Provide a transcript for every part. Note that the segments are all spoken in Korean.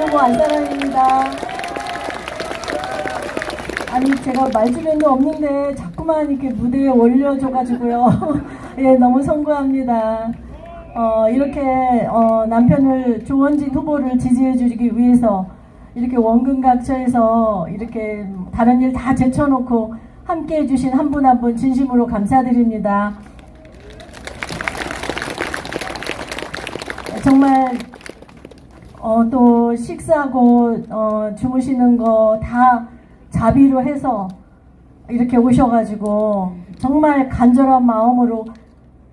후보 안사랑입니다. 아니 제가 말주변도 없는데 자꾸만 이렇게 무대에 올려줘가지고요. 예, 너무 송구합니다. 어, 이렇게 어, 남편을 조원진 후보를 지지해주기 위해서 이렇게 원근각처에서 이렇게 다른 일 다 제쳐놓고 함께 해주신 한 분 한분 진심으로 감사드립니다. 정말 어, 또 식사하고 어, 주무시는 거 다 자비로 해서 이렇게 오셔가지고 정말 간절한 마음으로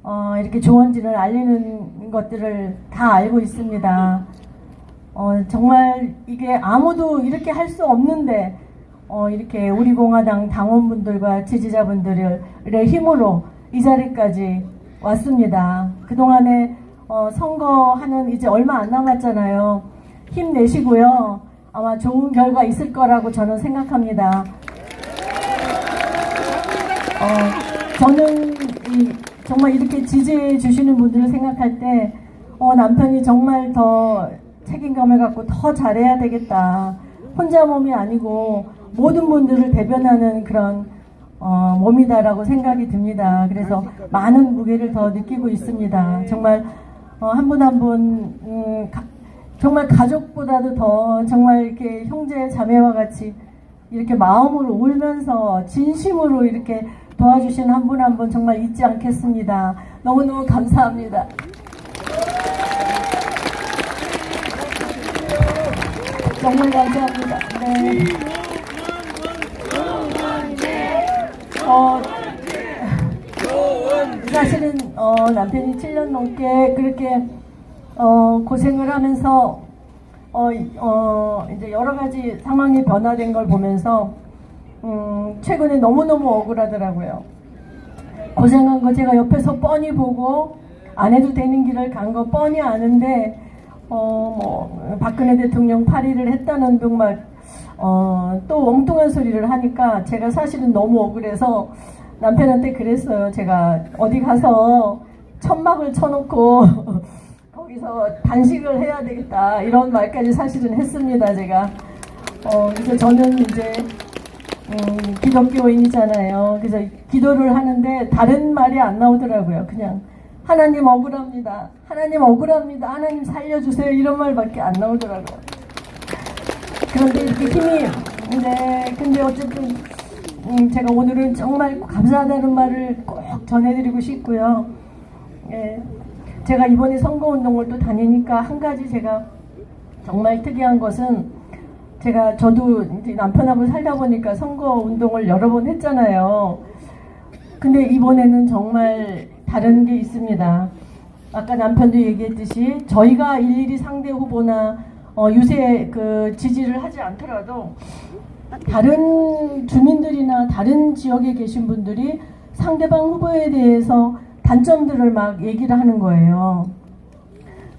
어, 이렇게 조언진을 알리는 것들을 다 알고 있습니다. 어, 정말 이게 아무도 이렇게 할 수 없는데 어, 이렇게 우리 공화당 당원분들과 지지자분들의 힘으로 이 자리까지 왔습니다. 그동안에 어, 선거하는 이제 얼마 안 남았잖아요. 힘내시고요. 아마 좋은 결과 있을 거라고 저는 생각합니다. 어, 저는 이, 정말 이렇게 지지해 주시는 분들을 생각할 때 어, 남편이 정말 더 책임감을 갖고 더 잘해야 되겠다. 혼자 몸이 아니고 모든 분들을 대변하는 그런 어, 몸이다라고 생각이 듭니다. 그래서 많은 무게를 더 느끼고 있습니다. 정말 어, 한분 한분 음, 가- 정말 가족보다도 더 정말 이렇게 형제 자매와 같이 이렇게 마음으로 울면서 진심으로 이렇게 도와주신 한 분 한 분 정말 잊지 않겠습니다. 너무너무 감사합니다. 정말 감사합니다. 네. 어, 사실은 어, 남편이 7년 넘게 그렇게 어, 고생을 하면서 어, 이- 어, 이제 여러 가지 상황이 변화된 걸 보면서 음, 최근에 너무너무 억울하더라고요. 고생한 거 제가 옆에서 뻔히 보고 안 해도 되는 길을 간 거 뻔히 아는데 어, 뭐 박근혜 대통령 파리를 했다는 둥막 어, 또 엉뚱한 소리를 하니까 제가 사실은 너무 억울해서 남편한테 그랬어요. 제가 어디 가서 천막을 쳐놓고 거기서 단식을 해야 되겠다 이런 말까지 사실은 했습니다. 제가 어, 그래서 저는 이제 음, 기독교인이잖아요. 그래서 기도를 하는데 다른 말이 안 나오더라고요. 그냥 하나님 억울합니다. 하나님 억울합니다. 하나님 살려주세요. 이런 말밖에 안 나오더라고요. 그런데 이렇게 힘이 네 근데 어쨌든 음, 제가 오늘은 정말 감사하다는 말을 꼭 전해드리고 싶고요. 예, 제가 이번에 선거운동을 또 다니니까 한 가지 제가 정말 특이한 것은 제가 저도 남편하고 살다 보니까 선거운동을 여러 번 했잖아요. 근데 이번에는 정말 다른 게 있습니다. 아까 남편도 얘기했듯이 저희가 일일이 상대 후보나 어, 유세 그 지지를 하지 않더라도 다른 주민들이나 다른 지역에 계신 분들이 상대방 후보에 대해서 단점들을 막 얘기를 하는 거예요.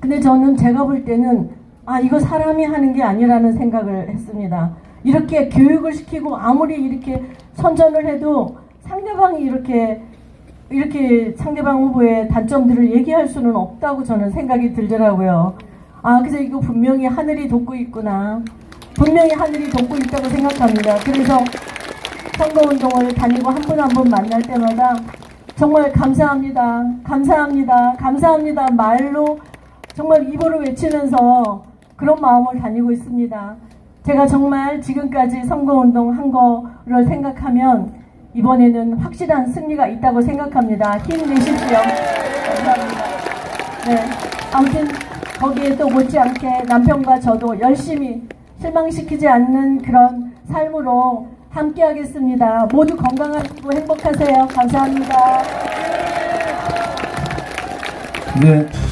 근데 저는 제가 볼 때는 아 이거 사람이 하는 게 아니라는 생각을 했습니다. 이렇게 교육을 시키고 아무리 이렇게 선전을 해도 상대방이 이렇게 이렇게 상대방 후보의 단점들을 얘기할 수는 없다고 저는 생각이 들더라고요. 아 그래서 이거 분명히 하늘이 돕고 있구나. 분명히 하늘이 돕고 있다고 생각합니다. 그래서 선거운동을 다니고 한 분 한 분 만날 때마다 정말 감사합니다. 감사합니다. 감사합니다. 말로 정말 입으로 외치면서 그런 마음을 다니고 있습니다. 제가 정말 지금까지 선거운동 한 거를 생각하면 이번에는 확실한 승리가 있다고 생각합니다. 힘내십시오. 감사합니다. 네. 아무튼 거기에 또 못지않게 남편과 저도 열심히 실망시키지 않는 그런 삶으로 함께 하겠습니다. 모두 건강하시고 행복하세요. 감사합니다. 네.